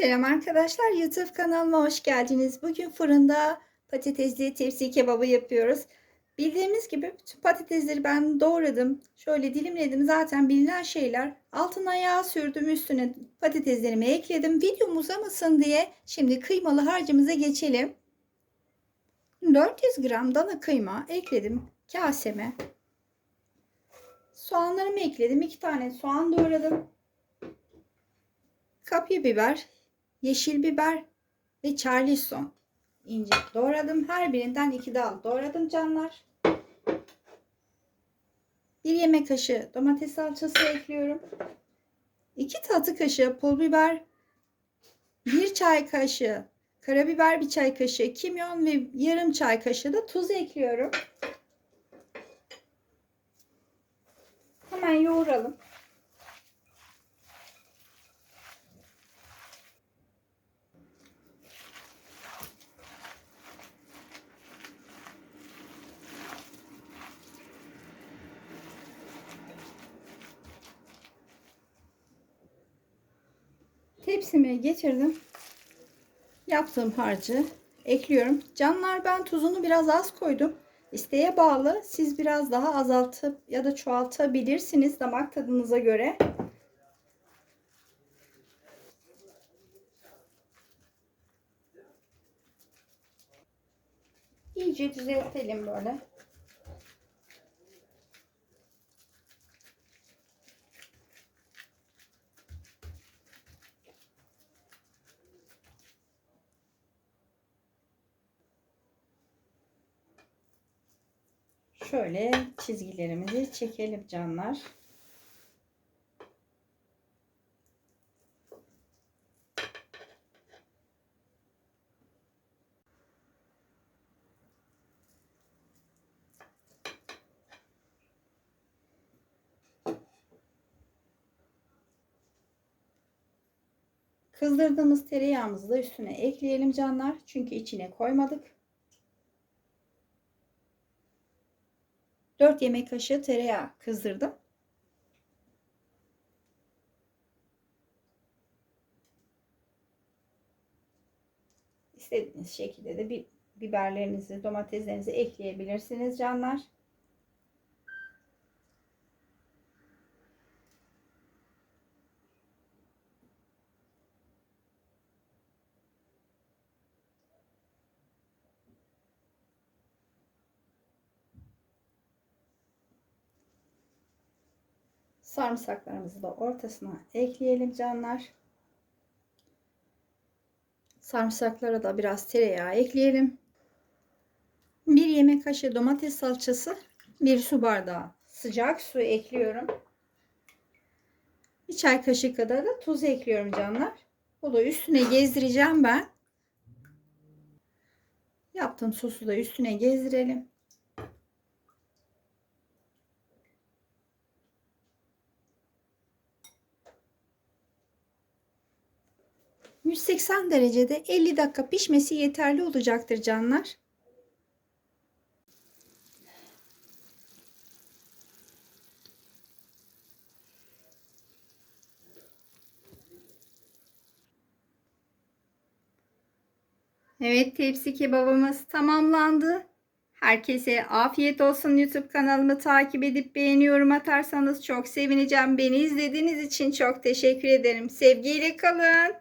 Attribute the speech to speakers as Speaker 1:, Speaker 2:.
Speaker 1: Selam arkadaşlar YouTube kanalıma hoş geldiniz. Bugün fırında patatesli tepsi kebabı yapıyoruz. Bildiğimiz gibi bütün patatesleri ben doğradım. Şöyle dilimledim zaten bilinen şeyler. Altına yağ sürdüm üstüne patateslerimi ekledim. Videom uzamasın diye şimdi kıymalı harcımıza geçelim. 400 gram dana kıyma ekledim kaseme. Soğanlarımı ekledim. 2 tane soğan doğradım kapya biber, yeşil biber ve charlison ince doğradım. Her birinden iki dal doğradım canlar. Bir yemek kaşığı domates salçası ekliyorum. 2 tatlı kaşığı pul biber, bir çay kaşığı karabiber, bir çay kaşığı kimyon ve yarım çay kaşığı da tuz ekliyorum. Tepsime getirdim. Yaptığım harcı ekliyorum. Canlar ben tuzunu biraz az koydum. İsteğe bağlı. Siz biraz daha azaltıp ya da çoğaltabilirsiniz damak tadınıza göre. İyice düzeltelim böyle. Şöyle çizgilerimizi çekelim canlar. Kızdırdığımız tereyağımızı da üstüne ekleyelim canlar. Çünkü içine koymadık. 4 yemek kaşığı tereyağı kızdırdım. İstediğiniz şekilde de biberlerinizi, domateslerinizi ekleyebilirsiniz canlar. Sarımsaklarımızı da ortasına ekleyelim canlar. Sarımsaklara da biraz tereyağı ekleyelim. Bir yemek kaşığı domates salçası, bir su bardağı sıcak su ekliyorum. Bir çay kaşığı kadar da tuz ekliyorum canlar. Bu da üstüne gezdireceğim ben. Yaptığım sosu da üstüne gezdirelim. 180 derecede 50 dakika pişmesi yeterli olacaktır canlar. Evet tepsi kebabımız tamamlandı. Herkese afiyet olsun. YouTube kanalımı takip edip beğeni yorum atarsanız çok sevineceğim. Beni izlediğiniz için çok teşekkür ederim. Sevgiyle kalın.